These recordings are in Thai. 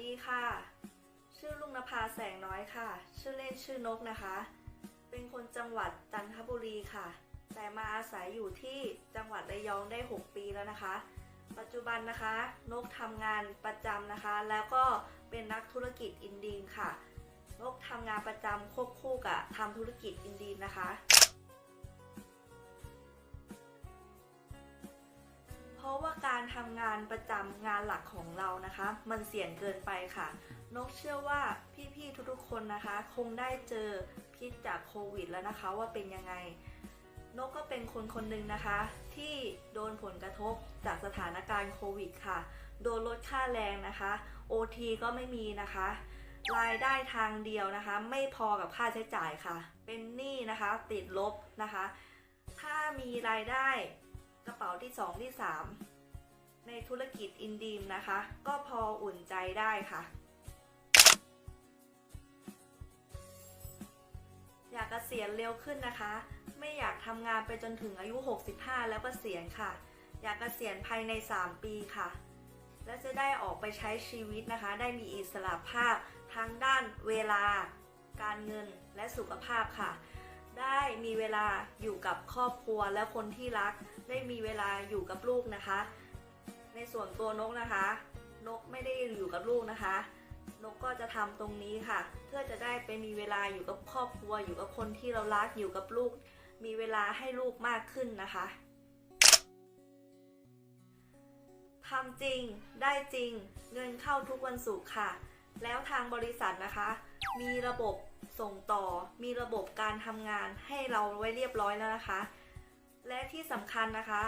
ดีค่ะ ชื่อลุงนภาแสงน้อยค่ะ ชื่อเล่นชื่อนกนะคะ เป็นคนจังหวัดจันทบุรีค่ะ แต่มาอาศัยอยู่ที่จังหวัดระยองได้ 6 ปีแล้วนะคะ ปัจจุบันนะคะ นกทำงานประจำนะคะ แล้วก็เป็นนักธุรกิจอินดีมค่ะ นกทำงานประจำควบคู่กับทำธุรกิจอินดีมนะคะ เพราะว่าการทำงานประจำงานหลักของเรานะคะ มันเสี่ยงเกินไปค่ะ นกเชื่อว่าพี่ๆทุกๆคนนะคะ คงได้เจอพิษจากโควิดแล้วนะคะ ว่าเป็นยังไง นกก็เป็นคนคนหนึ่งนะคะ ที่โดนผลกระทบจากสถานการณ์โควิดค่ะ โดนลดค่าแรงนะคะ OT ก็ไม่มีนะคะรายได้ทางเดียวนะคะ ไม่พอกับค่าใช้จ่ายค่ะ เป็นหนี้นะคะติดลบนะคะ ถ้ามีรายได้ กระเป๋าที่2ที่3ในธุรกิจอินดีมนะคะ ก็พออุ่นใจได้ค่ะ อยากเกษียณเร็วขึ้นนะคะ ไม่อยากทำงานไปจนถึงอายุ 65 แล้วเกษียณค่ะ อยากเกษียณภายใน 3 ปีค่ะ และจะได้ออกไปใช้ชีวิตนะคะ ได้มีอิสระภาพทั้งด้านเวลา การเงินและสุขภาพค่ะ ได้มีเวลาอยู่กับครอบครัวและคนที่รัก ได้มีเวลาอยู่กับลูกนะคะ ในส่วนตัวนกนะคะ นกไม่ได้อยู่กับลูกนะคะ นกก็จะทำตรงนี้ค่ะ เพื่อจะได้ไปมีเวลาอยู่กับครอบครัว อยู่กับคนที่เรารักอยู่กับลูก มีเวลาให้ลูกมากขึ้นนะคะทำจริง ได้จริง เงินเข้าทุกวันศุกร์ค่ะ แล้วทางบริษัทนะคะ มีระบบ ส่งต่อมีระบบการทำงานให้เราไว้เรียบร้อยแล้วนะคะ และที่สำคัญนะคะ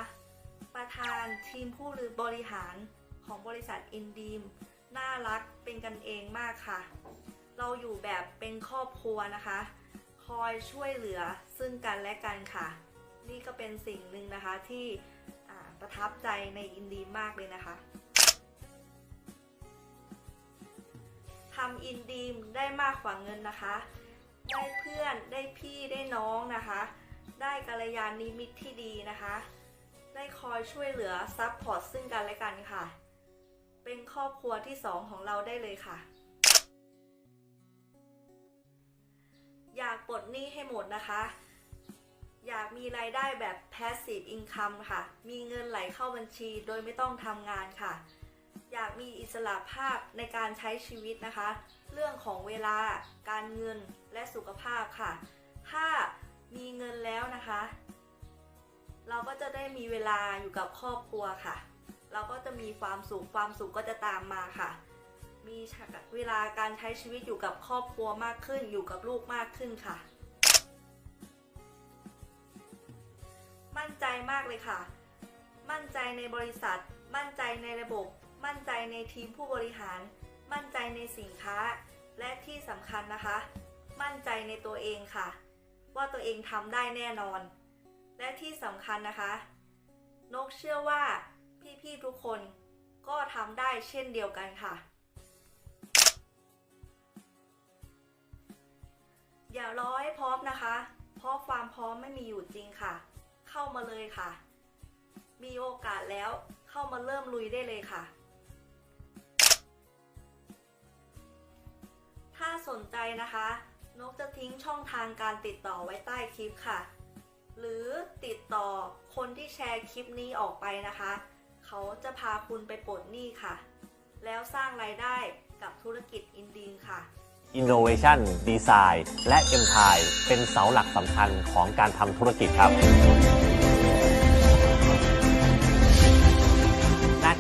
ประธานทีมผู้บริหารของบริษัทอินดีมน่ารักเป็นกันเองมากค่ะ เราอยู่แบบเป็นครอบครัวนะคะ คอยช่วยเหลือซึ่งกันและกันค่ะ นี่ก็เป็นสิ่งหนึ่งนะคะที่ประทับใจในอินดีมากเลยนะคะ ทำอินดีมได้มากกว่าเงินนะคะ ได้เพื่อนได้พี่ได้น้องนะคะ ได้กัลยาณมิตรที่ดีนะคะ ได้คอยช่วยเหลือซัพพอร์ตซึ่งกันและกันค่ะ เป็นครอบครัวที่สองของเราได้เลยค่ะ อยากปลดหนี้ให้หมดนะคะอยากมีรายได้แบบ passive income ค่ะ มีเงินไหลเข้าบัญชีโดยไม่ต้องทำงานค่ะ อยากมีอิสระภาพในการใช้ชีวิตนะคะ เรื่องของเวลา การเงินและสุขภาพค่ะ ถ้ามีเงินแล้วนะคะ เราก็จะได้มีเวลาอยู่กับครอบครัวค่ะ เราก็จะมีความสุขความสุขก็จะตามมาค่ะ มีเวลาการใช้ชีวิตอยู่กับครอบครัวมากขึ้น อยู่กับลูกมากขึ้นค่ะ มั่นใจมากเลยค่ะ มั่นใจในบริษัท มั่นใจในระบบ มั่นใจในทีมผู้บริหาร มั่นใจในสินค้า และที่สำคัญนะคะ มั่นใจในตัวเองค่ะ ว่าตัวเองทำได้แน่นอน และที่สำคัญนะคะ นกเชื่อว่าพี่ๆทุกคนก็ทำได้เช่นเดียวกันค่ะ อย่ารอให้พร้อมนะคะ เพราะความพร้อมไม่มีอยู่จริงค่ะ เข้ามาเลยค่ะ มีโอกาสแล้วเข้ามาเริ่มลุยได้เลยค่ะ สนใจนะคะ นกจะทิ้งช่องทางการติดต่อไว้ใต้คลิปค่ะ หรือติดต่อคนที่แชร์คลิปนี้ออกไปนะคะ เขาจะพาคุณไปปลดหนี้ค่ะ แล้วสร้างรายได้กับธุรกิจอินดีนค่ะ Innovation Design และ m t i เป็นเสาหลักสำคัญของการทำธุรกิจครับ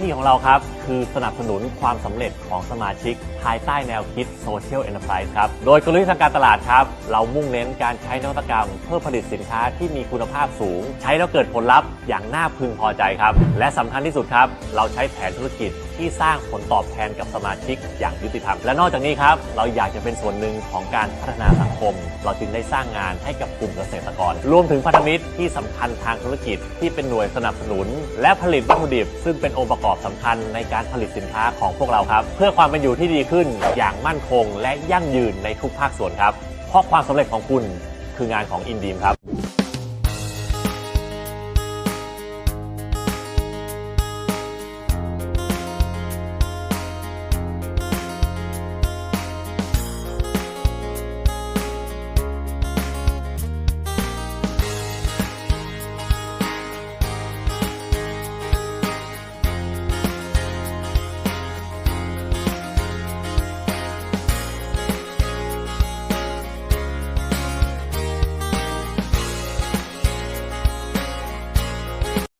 ที่ของเราครับ คือสนับสนุนความสำเร็จของสมาชิก ภายใต้แนวคิด Social Enterprise ครับ โดยกลยุทธ์ทางการตลาดครับ เรามุ่งเน้นการใช้นวัตกรรม เพื่อผลิตสินค้าที่มีคุณภาพสูง ใช้แล้วเกิดผลลัพธ์อย่างน่าพึงพอใจครับ และสำคัญที่สุดครับ เราใช้แผนธุรกิจที่สร้างผลตอบแทนกับสมาชิกอย่างยุติธรรม และนอกจากนี้ครับ เราอยากจะเป็นส่วนหนึ่งของการพัฒนาสังคม เราจึงได้สร้างงานให้กับกลุ่มเกษตรกร รวมถึงพันธมิตรที่สำคัญทางธุรกิจที่เป็นหน่วยสนับสนุน และผลิตวัตถุดิบ ซึ่งเป็นองค์ประกอบสำคัญในการผลิตสินค้าของพวกเราครับ เพื่อความเป็นอยู่ที่ดีขึ้นอย่างมั่นคง และยั่งยืนในทุกภาคส่วนครับเพราะความสำเร็จของคุณคืองานของอินดีมครับ